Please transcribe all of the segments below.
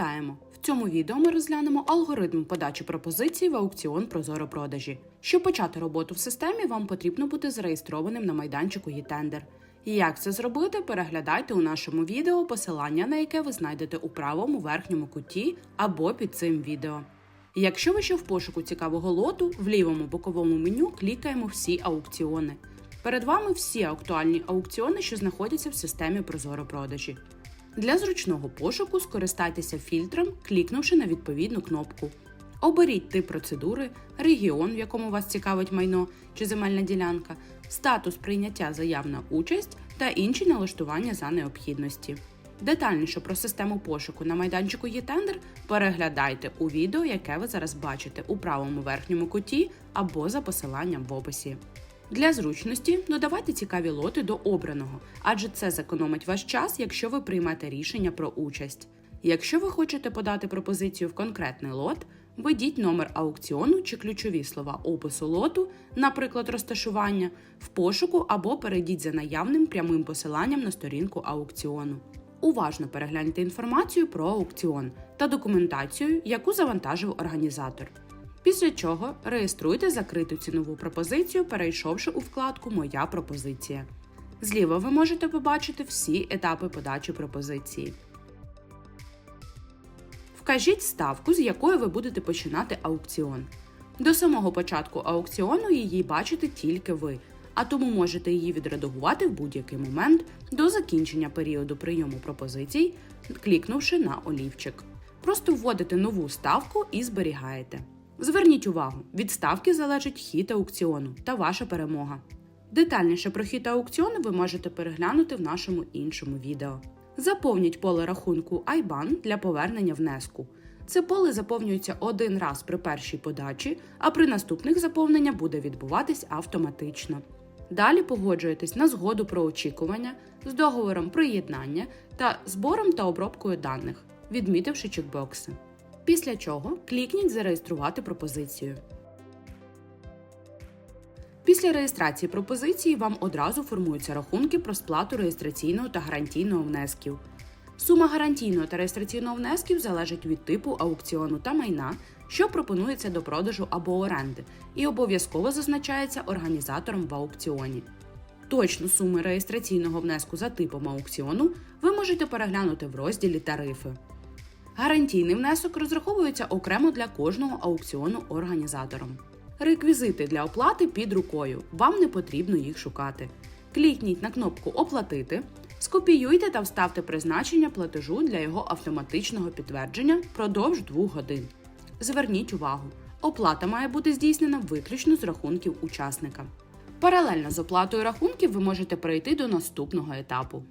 Вітаємо! В цьому відео ми розглянемо алгоритм подачі пропозицій в аукціон Прозоро продажі. Щоб почати роботу в системі, вам потрібно бути зареєстрованим на майданчику «Єтендер». І як це зробити, переглядайте у нашому відео, посилання на яке ви знайдете у правому верхньому куті або під цим відео. Якщо ви ще в пошуку цікавого лоту, в лівому боковому меню клікаємо Всі аукціони. Перед вами всі актуальні аукціони, що знаходяться в системі Прозоро продажі. Для зручного пошуку скористайтеся фільтром, клікнувши на відповідну кнопку. Оберіть тип процедури, регіон, в якому вас цікавить майно чи земельна ділянка, статус прийняття заяв на участь та інші налаштування за необхідності. Детальніше про систему пошуку на майданчику «Єтендер» переглядайте у відео, яке ви зараз бачите у правому верхньому куті або за посиланням в описі. Для зручності додавайте цікаві лоти до обраного, адже це зекономить ваш час, якщо ви приймете рішення про участь. Якщо ви хочете подати пропозицію в конкретний лот, введіть номер аукціону чи ключові слова опису лоту, наприклад, розташування, в пошуку або перейдіть за наявним прямим посиланням на сторінку аукціону. Уважно перегляньте інформацію про аукціон та документацію, яку завантажив організатор. Після чого реєструйте закриту цінову пропозицію, перейшовши у вкладку Моя пропозиція. Зліва ви можете побачити всі етапи подачі пропозиції. Вкажіть ставку, з якої ви будете починати аукціон. До самого початку аукціону її бачите тільки ви, а тому можете її відредагувати в будь-який момент до закінчення періоду прийому пропозицій, клікнувши на олівчик. Просто вводите нову ставку і зберігаєте. Зверніть увагу, від ставки залежить хід аукціону та ваша перемога. Детальніше про хід аукціону ви можете переглянути в нашому іншому відео. Заповніть поле рахунку IBAN для повернення внеску. Це поле заповнюється один раз при першій подачі, а при наступних заповнення буде відбуватись автоматично. Далі погоджуєтесь на згоду про очікування з договором приєднання та збором та обробкою даних, відмітивши чекбокси. Після чого клікніть Зареєструвати пропозицію. Після реєстрації пропозиції вам одразу формуються рахунки про сплату реєстраційного та гарантійного внесків. Сума гарантійного та реєстраційного внесків залежить від типу аукціону та майна, що пропонується до продажу або оренди, і обов'язково зазначається організатором в аукціоні. Точну суму реєстраційного внеску за типом аукціону ви можете переглянути в розділі Тарифи. Гарантійний внесок розраховується окремо для кожного аукціону організатором. Реквізити для оплати під рукою. Вам не потрібно їх шукати. Клікніть на кнопку Оплатити, скопіюйте та вставте призначення платежу для його автоматичного підтвердження впродовж 2 годин. Зверніть увагу, оплата має бути здійснена виключно з рахунків учасника. Паралельно з оплатою рахунків ви можете перейти до наступного етапу.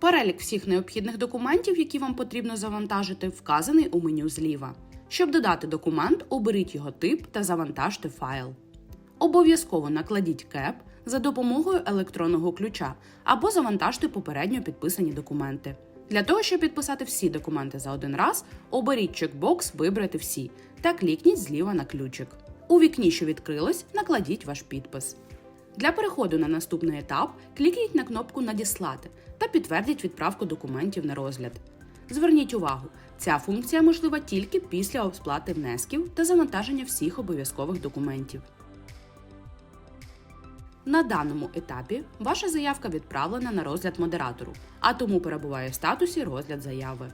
Перелік всіх необхідних документів, які вам потрібно завантажити, вказаний у меню зліва. Щоб додати документ, оберіть його тип та завантажте файл. Обов'язково накладіть КЕП за допомогою електронного ключа або завантажте попередньо підписані документи. Для того, щоб підписати всі документи за один раз, оберіть чекбокс Вибрати всі та клікніть зліва на ключик. У вікні, що відкрилось, накладіть ваш підпис. Для переходу на наступний етап клікніть на кнопку Надіслати та підтвердіть відправку документів на розгляд. Зверніть увагу, ця функція можлива тільки після сплати внесків та завантаження всіх обов'язкових документів. На даному етапі ваша заявка відправлена на розгляд модератору, а тому перебуває в статусі розгляд заяви.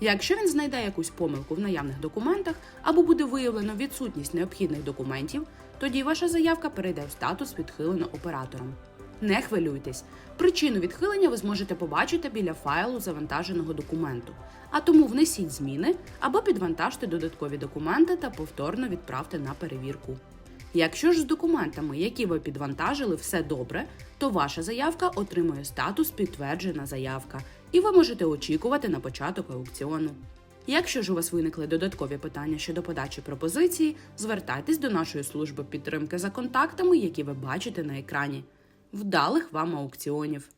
Якщо він знайде якусь помилку в наявних документах або буде виявлено відсутність необхідних документів, тоді ваша заявка перейде в статус відхилено оператором. Не хвилюйтесь, причину відхилення ви зможете побачити біля файлу завантаженого документу, а тому внесіть зміни або підвантажте додаткові документи та повторно відправте на перевірку. Якщо ж з документами, які ви підвантажили, все добре, то ваша заявка отримує статус підтверджена заявка, і ви можете очікувати на початок аукціону. Якщо ж у вас виникли додаткові питання щодо подачі пропозиції, звертайтесь до нашої служби підтримки за контактами, які ви бачите на екрані. Вдалих вам аукціонів!